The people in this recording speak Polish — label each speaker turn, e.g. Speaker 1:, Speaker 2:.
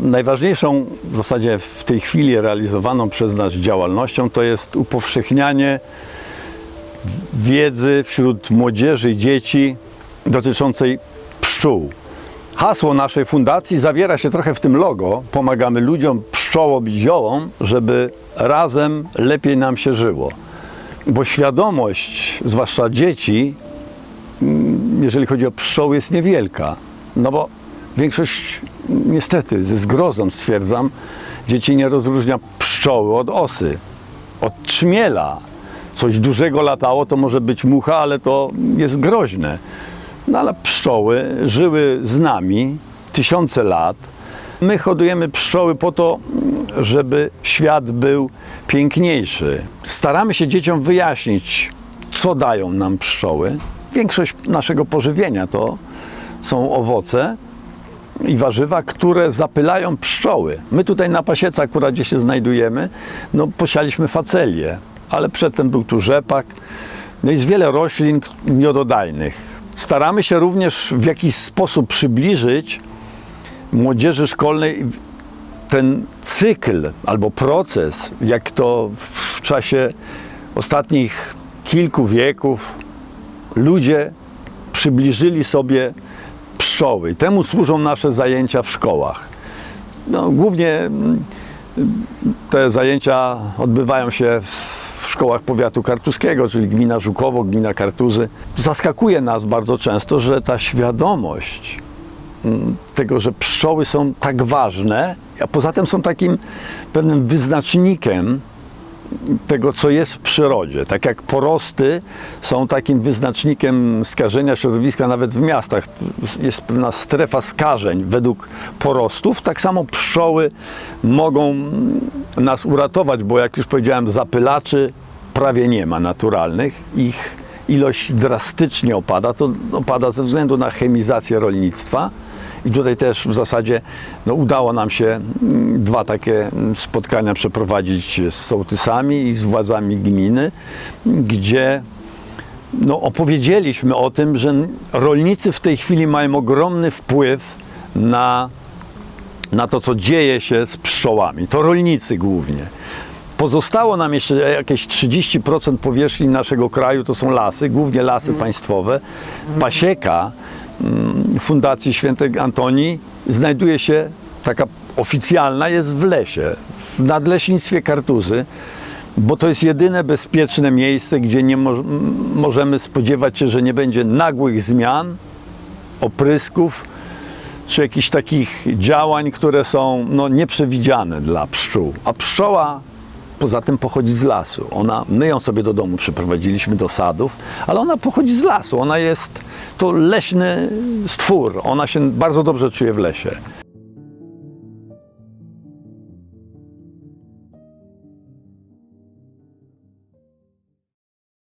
Speaker 1: Najważniejszą w zasadzie w tej chwili realizowaną przez nas działalnością to jest upowszechnianie wiedzy wśród młodzieży i dzieci dotyczącej pszczół. Hasło naszej fundacji zawiera się trochę w tym logo. Pomagamy ludziom, pszczołom i ziołom, żeby razem lepiej nam się żyło. Bo świadomość, zwłaszcza dzieci, mm, jeżeli chodzi o pszczoły, jest niewielka. No bo większość, niestety, ze zgrozą stwierdzam, dzieci nie rozróżnia pszczoły od osy, od trzmiela. Coś dużego latało, to może być mucha, ale to jest groźne. No ale pszczoły żyły z nami tysiące lat. My hodujemy pszczoły po to, żeby świat był piękniejszy. Staramy się dzieciom wyjaśnić, co dają nam pszczoły. Większość naszego pożywienia to są owoce i warzywa, które zapylają pszczoły. My tutaj na pasiece, akurat gdzie się znajdujemy, no posialiśmy facelię, ale przedtem był tu rzepak. No jest wiele roślin miododajnych. Staramy się również w jakiś sposób przybliżyć młodzieży szkolnej ten cykl albo proces, jak to w czasie ostatnich kilku wieków ludzie przybliżyli sobie pszczoły. Temu służą nasze zajęcia w szkołach. No, głównie mm, te zajęcia odbywają się w szkołach powiatu kartuskiego, czyli gmina Żukowo, gmina Kartuzy. Zaskakuje nas bardzo często, że ta świadomość mm, tego, że pszczoły są tak ważne, a poza tym są takim pewnym wyznacznikiem tego, co jest w przyrodzie. Tak jak porosty są takim wyznacznikiem skażenia środowiska nawet w miastach. Jest pewna strefa skażeń według porostów. Tak samo pszczoły mogą nas uratować, bo jak już powiedziałem, zapylaczy prawie nie ma naturalnych. Ich ilość drastycznie opada. To opada ze względu na chemizację rolnictwa. I tutaj też w zasadzie no, udało nam się mm, dwa takie mm, spotkania przeprowadzić z sołtysami i z władzami gminy, gdzie no, opowiedzieliśmy o tym, że rolnicy w tej chwili mają ogromny wpływ na, na to, co dzieje się z pszczołami. To rolnicy głównie. Pozostało nam jeszcze jakieś 30% powierzchni naszego kraju, to są lasy, głównie lasy państwowe. Pasieka Fundacji Świętej Antonii znajduje się, taka oficjalna, jest w lesie, w nadleśnictwie Kartuzy, bo to jest jedyne bezpieczne miejsce, gdzie nie mo- możemy spodziewać się, że nie będzie nagłych zmian, oprysków, czy jakichś takich działań, które są no, nieprzewidziane dla pszczół. A pszczoła poza tym pochodzi z lasu. Ona, my ją sobie do domu przyprowadziliśmy do sadów, ale ona pochodzi z lasu. Ona jest to leśny stwór. Ona się bardzo dobrze czuje w lesie.